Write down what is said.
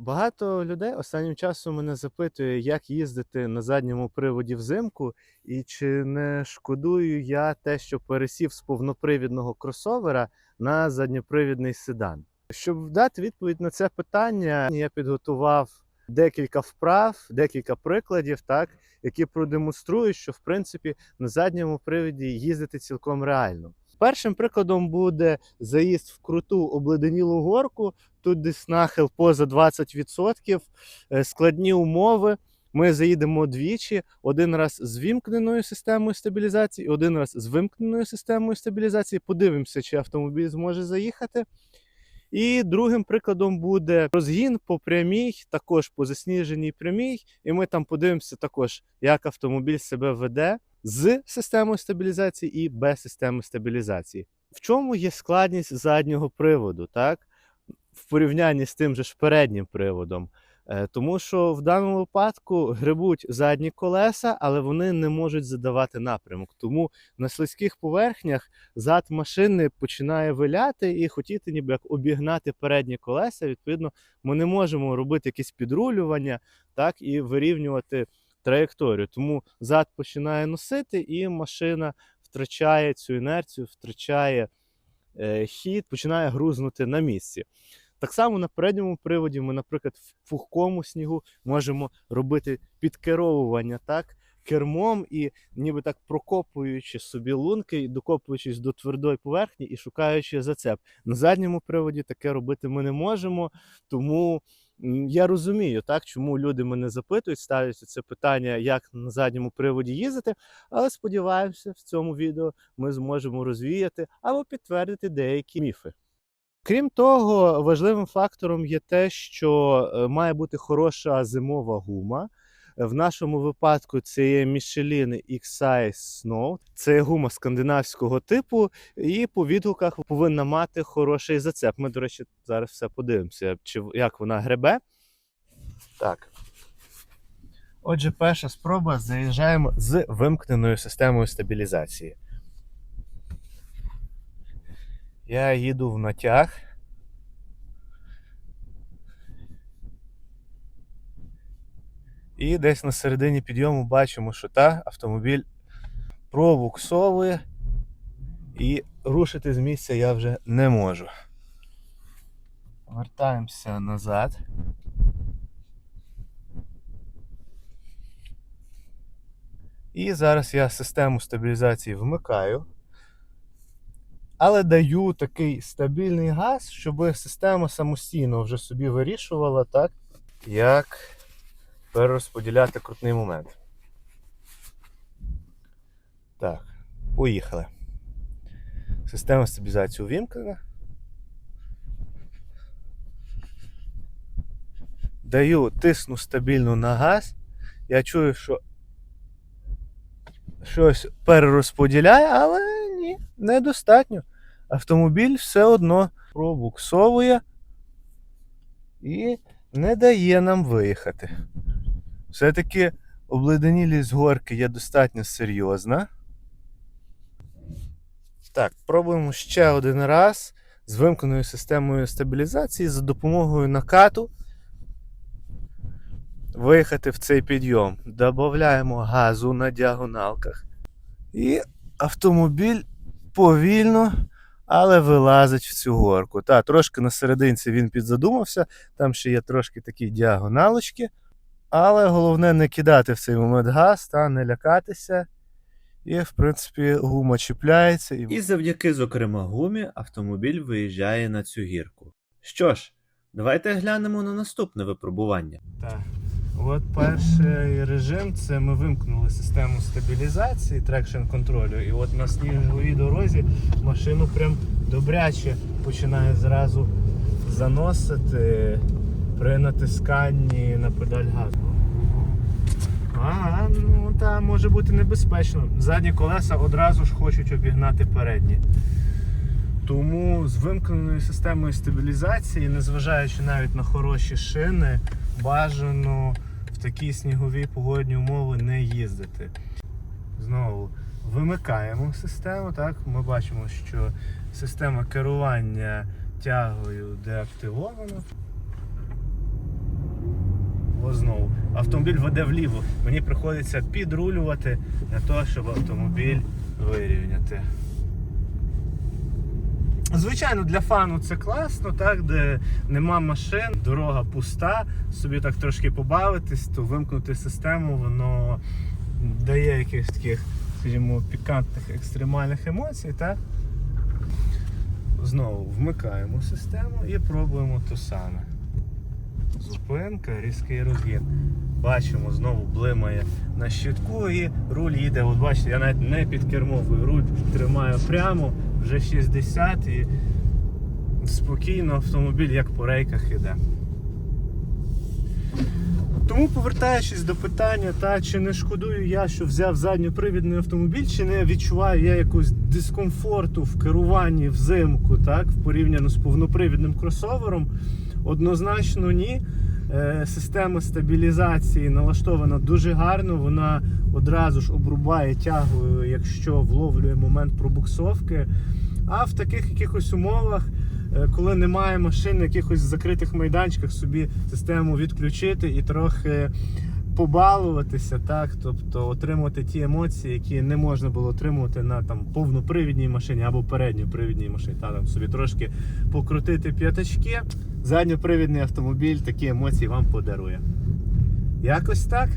Багато людей останнім часом мене запитує, як їздити на задньому приводі взимку, і чи не шкодую я те, що пересів з повнопривідного кросовера на задньопривідний седан. Щоб дати відповідь на це питання, я підготував декілька вправ, декілька прикладів, так, які продемонструють, що в принципі на задньому приводі їздити цілком реально. Першим прикладом буде заїзд в круту обледенілу горку. Тут десь нахил поза 20%, е, складні умови. Ми заїдемо двічі: один раз з вімкненою системою стабілізації, один раз з вимкненою системою стабілізації. Подивимося, чи автомобіль зможе заїхати. І другим прикладом буде розгін по прямій, також по засніженій прямій. І ми там подивимося також, як автомобіль себе веде з системою стабілізації і без системи стабілізації. В чому є складність заднього приводу, так? В порівнянні з тим же ж переднім приводом. Е, Тому що в даному випадку грибуть задні колеса, але вони не можуть задавати напрямок. Тому на слизьких поверхнях зад машини починає виляти і хотіти ніби як обігнати передні колеса. Відповідно, ми не можемо робити якісь підрулювання, так і вирівнювати траєкторію. Тому зад починає носити, і машина втрачає цю інерцію, втрачає е, хід, починає грузнути на місці. Так само на передньому приводі ми, наприклад, в пухкому снігу можемо робити підкеровування так, кермом і ніби так прокопуючи собі лунки, докопуючись до твердої поверхні і шукаючи зацеп. На задньому приводі таке робити ми не можемо, тому я розумію, так, чому люди мене запитують, ставлять це питання, як на задньому приводі їздити, але сподіваємося, в цьому відео ми зможемо розвіяти або підтвердити деякі міфи. Крім того, важливим фактором є те, що е, має бути хороша зимова гума. В нашому випадку це є Michelin X-Size Snow. Це гума скандинавського типу, і по відгуках повинна мати хороший зацеп. Ми, до речі, зараз все подивимося, чи як вона гребе. Так. Отже, перша спроба заїжджаємо з вимкненою системою стабілізації. Я їду в натяг. І десь на середині підйому бачимо, що та автомобіль пробуксовує і рушити з місця я вже не можу. Вертаємося назад. І зараз я систему стабілізації вмикаю але даю такий стабільний газ, щоб система самостійно вже собі вирішувала, так, як перерозподіляти крутний момент. Так, поїхали. Система стабілізації увімкнена. Даю, тисну стабільно на газ. Я чую, що щось перерозподіляє, але ні, недостатньо. Автомобіль все одно пробуксовує і не дає нам виїхати. Все-таки обледенілість горки є достатньо серйозна. Так, пробуємо ще один раз з вимкненою системою стабілізації за допомогою накату. Виїхати в цей підйом. Додаємо газу на діагоналках. І автомобіль повільно, але вилазить в цю горку. Та, трошки на серединці він підзадумався, там ще є трошки такі діагоналочки. Але головне не кидати в цей момент газ та не лякатися. І, в принципі, гума чіпляється. І... І завдяки, зокрема, гумі автомобіль виїжджає на цю гірку. Що ж, давайте глянемо на наступне випробування. Так. От перший режим це ми вимкнули систему стабілізації трекшн контролю. І от на сніговій дорозі машину прям добряче починає зразу заносити при натисканні на педаль газу. Ага, ну та може бути небезпечно. Задні колеса одразу ж хочуть обігнати передні. Тому з вимкненою системою стабілізації, незважаючи навіть на хороші шини, бажано в такі снігові погодні умови не їздити. Знову вимикаємо систему. Так? Ми бачимо, що система керування тягою деактивована. Вправо знову. Автомобіль веде вліво. Мені приходиться підрулювати для того, щоб автомобіль вирівняти. Звичайно, для фану це класно, так, де нема машин, дорога пуста, собі так трошки побавитись, то вимкнути систему, воно дає якихось таких, скажімо, пікантних екстремальних емоцій. Так? Знову вмикаємо систему і пробуємо то саме. Зупинка, різкий розгін. Бачимо, знову блимає на щитку і руль їде. От бачите, я навіть не підкермовую, руль тримаю прямо, вже 60 і спокійно автомобіль як по рейках іде. Тому повертаючись до питання, та чи не шкодую я, що взяв задньопривідний автомобіль, чи не відчуваю я якогось дискомфорту в керуванні взимку, так, в порівняно з повнопривідним кросовером, однозначно ні. Е, Система стабілізації налаштована дуже гарно. Вона одразу ж обрубає тягою, якщо вловлює момент пробуксовки. А в таких якихось умовах, е, коли немає машин, на якихось закритих майданчиках, собі систему відключити і трохи побалуватися, так, тобто отримувати ті емоції, які не можна було отримувати на там повнопривідній машині або передньопривідній машині. Та, там собі трошки покрутити п'ятачки. Задньопривідний автомобіль такі емоції вам подарує. Якось так.